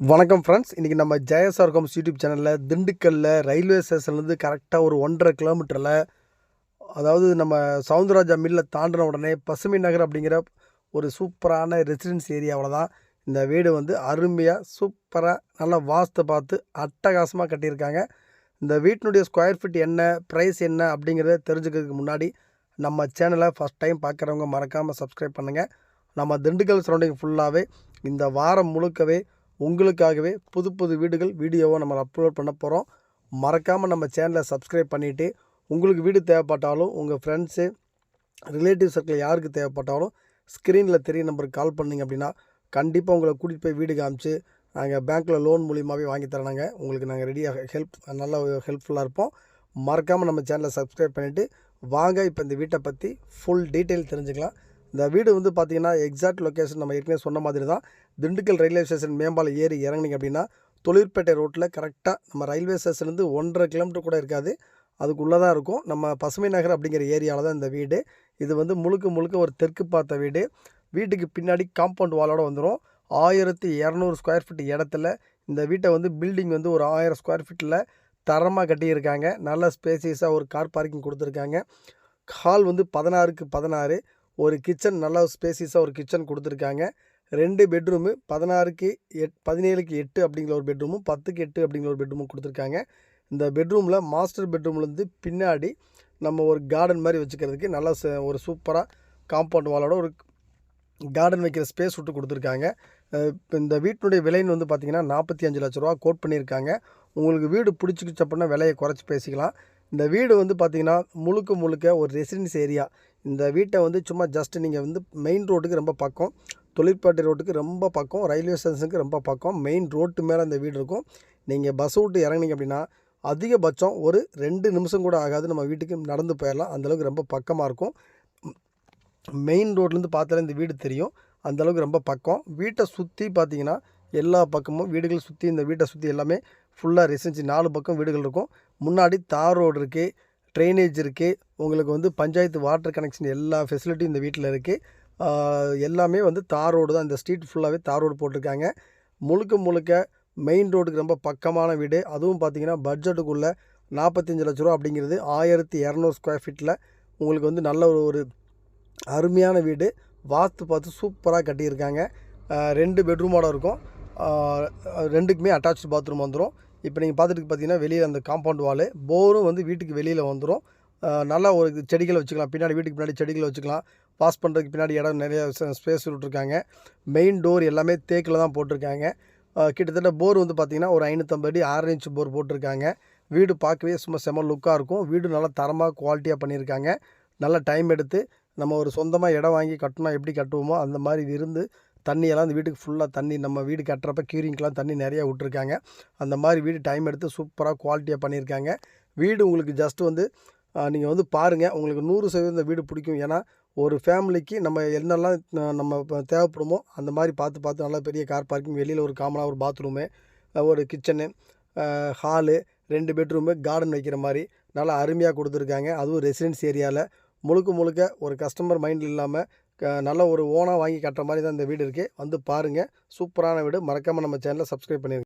வணக்கம் ஃப்ரெண்ட்ஸ் இன்றைக்கி நம்ம ஜெயசார் காம்ஸ் யூடியூப் சேனலில் திண்டுக்கல்லில் ரயில்வே ஸ்டேஷன்லேருந்து கரெக்டாக ஒரு ஒன்றரை கிலோமீட்டரில் அதாவது நம்ம சவுந்தரராஜா மில்லை தாண்டின உடனே பசுமை நகர் அப்படிங்கிற ஒரு சூப்பரான ரெசிடென்ஸ் ஏரியாவில் தான் இந்த வீடு வந்து அருமையாக சூப்பராக நல்லா வாஸ்து பார்த்து அட்டகாசமாக கட்டியிருக்காங்க. இந்த வீட்டினுடைய ஸ்கொயர் ஃபீட் என்ன ப்ரைஸ் என்ன அப்படிங்கிறத தெரிஞ்சுக்கிறதுக்கு முன்னாடி நம்ம சேனலை ஃபஸ்ட் டைம் பார்க்குறவங்க மறக்காமல் சப்ஸ்கிரைப் பண்ணுங்கள் நம்ம திண்டுக்கல் சரௌண்டிங் ஃபுல்லாகவே இந்த வாரம் முழுக்கவே உங்களுக்காகவே புது புது வீடுகள் வீடியோவை நம்ம அப்லோட் பண்ண போகிறோம் மறக்காமல் நம்ம சேனலை சப்ஸ்கிரைப் பண்ணிவிட்டு உங்களுக்கு வீடு தேவைப்பட்டாலும் உங்கள் ஃப்ரெண்ட்ஸு ரிலேட்டிவ் சர்க்கிள் யாருக்கு தேவைப்பட்டாலும் ஸ்க்ரீனில் தெரிய நம்பருக்கு கால் பண்ணிங்க அப்படின்னா கண்டிப்பாக உங்களை கூட்டிகிட்டு போய் வீடு காமிச்சு நாங்கள் பேங்க்கில் லோன் மூலியமாகவே வாங்கி தரோங்க உங்களுக்கு நாங்கள் ரெடியாக ஹெல்ப் நல்லா ஹெல்ப்ஃபுல்லாக இருப்போம். மறக்காமல் நம்ம சேனலை சப்ஸ்கிரைப் பண்ணிவிட்டு வாங்க இப்போ இந்த வீட்டை பற்றி ஃபுல் டீட்டெயில் தெரிஞ்சுக்கலாம். இந்த வீடு வந்து பார்த்திங்கன்னா எக்ஸாக்ட் லொக்கேஷன் நம்ம ஏற்கனவே சொன்ன மாதிரி தான் திண்டுக்கல் ரயில்வே ஸ்டேஷன் மேம்பாலம் ஏறி இறங்குனீங்க அப்படின்னா தொழிற்பேட்டை ரோட்டில் கரெக்டாக நம்ம ரயில்வே ஸ்டேஷன்லேருந்து ஒன்றரை கிலோமீட்டர் கூட இருக்காது. அதுக்குள்ளே தான் இருக்கும். நம்ம பசுமை நகர் அப்படிங்கிற ஏரியாவில் தான் இந்த வீடு. இது வந்து முழுக்க முழுக்க ஒரு தெற்கு பார்த்த வீடு. வீட்டுக்கு பின்னாடி காம்பவுண்ட் வாலோட வந்துடும் ஆயிரத்தி இரநூறு ஸ்கொயர் ஃபீட் இடத்துல இந்த வீட்டை வந்து பில்டிங் வந்து ஒரு ஆயிரம் ஸ்கொயர் ஃபீட்டில் தரமாக கட்டியிருக்காங்க. நல்ல ஸ்பேசியஸாக ஒரு கார் பார்க்கிங் கொடுத்துருக்காங்க. ஹால் வந்து பதினாறுக்கு பதினாறு. ஒரு கிச்சன் நல்லா ஸ்பேசிஸாக ஒரு கிச்சன் கொடுத்துருக்காங்க. ரெண்டு பெட்ரூமு பதினாறுக்கு எட் பதினேழுக்கு எட்டு அப்படிங்கிற ஒரு பெட்ரூமும் பத்துக்கு எட்டு அப்படிங்கிற ஒரு பெட்ரூமும் கொடுத்துருக்காங்க. இந்த பெட்ரூமில் மாஸ்டர் பெட்ரூம்லேருந்து பின்னாடி நம்ம ஒரு கார்டன் மாதிரி வச்சுக்கிறதுக்கு நல்லா ச- ஒரு சூப்பராக காம்பவுண்ட் வாலோட ஒரு கார்டன் வைக்கிற ஸ்பேஸ் விட்டு கொடுத்துருக்காங்க. இப்போ இந்த வீட்டினுடைய விலைன்னு வந்து பார்த்திங்கன்னா நாற்பத்தி அஞ்சு லட்ச ரூபா கோட் பண்ணியிருக்காங்க உங்களுக்கு வீடு பிடிச்சிக்கிச்சு அப்படின்னா விலையை குறைச்சி பேசிக்கலாம். இந்த வீடு வந்து பார்த்திங்கன்னா முழுக்க முழுக்க ஒரு ரெசிடென்ஸ் ஏரியா இந்த வீட்டை வந்து சும்மா ஜஸ்ட் நீங்கள் வந்து மெயின் ரோட்டுக்கு ரொம்ப பக்கம் தொழிற்பாட்டு ரோட்டுக்கு ரொம்ப பக்கம் ரயில்வே ஸ்டேஷனுக்கு ரொம்ப பக்கம் மெயின் ரோட்டு மேலே இந்த வீடு இருக்கும். நீங்கள் பஸ் விட்டு இறங்குனீங்க அப்படின்னா அதிகபட்சம் ஒரு ரெண்டு நிமிஷம் கூட ஆகாது நம்ம வீட்டுக்கு நடந்து போயிடலாம் அந்தளவுக்கு ரொம்ப பக்கமாக இருக்கும். மெயின் ரோட்லேருந்து பார்த்தாலே இந்த வீடு தெரியும். அந்தளவுக்கு ரொம்ப பக்கம். வீட்டை சுற்றி பார்த்தீங்கன்னா எல்லா பக்கமும் வீடுகள் சுற்றி இந்த வீட்டை சுற்றி எல்லாமே ஃபுல்லாக ரெசிஞ்சு நாலு பக்கம் வீடுகள் இருக்கும். முன்னாடி தார் ரோடு இருக்குது ட்ரைனேஜ் இருக்குது உங்களுக்கு வந்து பஞ்சாயத்து வாட்டர் கனெக்ஷன் எல்லா ஃபெசிலிட்டியும் இந்த வீட்டில் இருக்குது எல்லாமே வந்து தார் ரோடு தான். இந்த ஸ்ட்ரீட் ஃபுல்லாகவே தார் ரோடு போட்டிருக்காங்க. முழுக்க முழுக்க மெயின் ரோடுக்கு ரொம்ப பக்கமான வீடு. அதுவும் பார்த்தீங்கன்னா பட்ஜெட்டுக்குள்ளே நாற்பத்தஞ்சு லட்ச ரூபா அப்படிங்கிறது ஆயிரத்தி இரநூறு ஸ்கொயர் ஃபீட்டில் உங்களுக்கு வந்து நல்ல ஒரு ஒரு அருமையான வீடு. வாஸ்து பார்த்து சூப்பராக கட்டியிருக்காங்க. ரெண்டு பெட்ரூமோட இருக்கும். ரெண்டுக்குமே அட்டாச் பாத்ரூம் வந்துடும் இப்போ நீங்கள் பார்த்துட்டு பார்த்தீங்கன்னா வெளியில் அந்த காம்பவுண்ட் வாலு போரும் வந்து வீட்டுக்கு வெளியில் வந்துடும் நல்லா ஒரு செடிகளை வச்சுக்கலாம். பின்னாடி வீட்டுக்கு பின்னாடி செடிகளை வச்சுக்கலாம். வாஷ் பண்ணுறதுக்கு பின்னாடி இடம் நிறைய ஸ்பேஸ் விட்டுருக்காங்க. மெயின் டோர் எல்லாமே தேக்கில் தான் போட்டிருக்காங்க. கிட்டத்தட்ட போர் வந்து பார்த்திங்கன்னா ஒரு ஐநூற்றம்பது அடி ஆறு இன்ச் போர் போட்டிருக்காங்க. வீடு பார்க்கவே சும்மா செம லுக்காக இருக்கும். வீடு நல்லா தரமாக குவாலிட்டியாக பண்ணியிருக்காங்க. நல்லா டைம் எடுத்து நம்ம ஒரு சொந்தமாக இடம் வாங்கி கட்டினா எப்படி கட்டுவோமோ அந்த மாதிரி இருந்து தண்ணியெல்லாம் அந்த வீட்டுக்கு ஃபுல்லாக தண்ணி நம்ம வீடு கட்டுறப்ப கீரிங்க்கெலாம் தண்ணி நிறையா விட்ருக்காங்க அந்த மாதிரி வீடு டைம் எடுத்து சூப்பராக குவாலிட்டியாக பண்ணியிருக்காங்க. வீடு உங்களுக்கு ஜஸ்ட் வந்து நீங்கள் வந்து பாருங்கள் உங்களுக்கு நூறு சதவீதம் வீடு பிடிக்கும். ஏன்னா ஒரு ஃபேமிலிக்கு நம்ம என்னெல்லாம் நம்ம தேவைப்படுமோ அந்த மாதிரி பார்த்து பார்த்து நல்லா பெரிய கார் பார்க்கிங் வெளியில் ஒரு காமனாக ஒரு பாத்ரூமு ஒரு கிச்சனு ஹாலு ரெண்டு பெட்ரூமு கார்டன் வைக்கிற மாதிரி நல்லா அருமையாக கொடுத்துருக்காங்க. அதுவும் ரெசிடென்ஸ் ஏரியாவில் முழுக்க முழுக்க ஒரு கஸ்டமர் மைண்டில் இல்லாமல் நல்ல ஒரு ஓனாக வாங்கி கட்டுற மாதிரி தான் இந்த வீடு இருக்குது வந்து பாருங்கள் சூப்பரான வீடு. மறக்காமல் நம்ம சேனலை சப்ஸ்கிரைப் பண்ணிடுங்க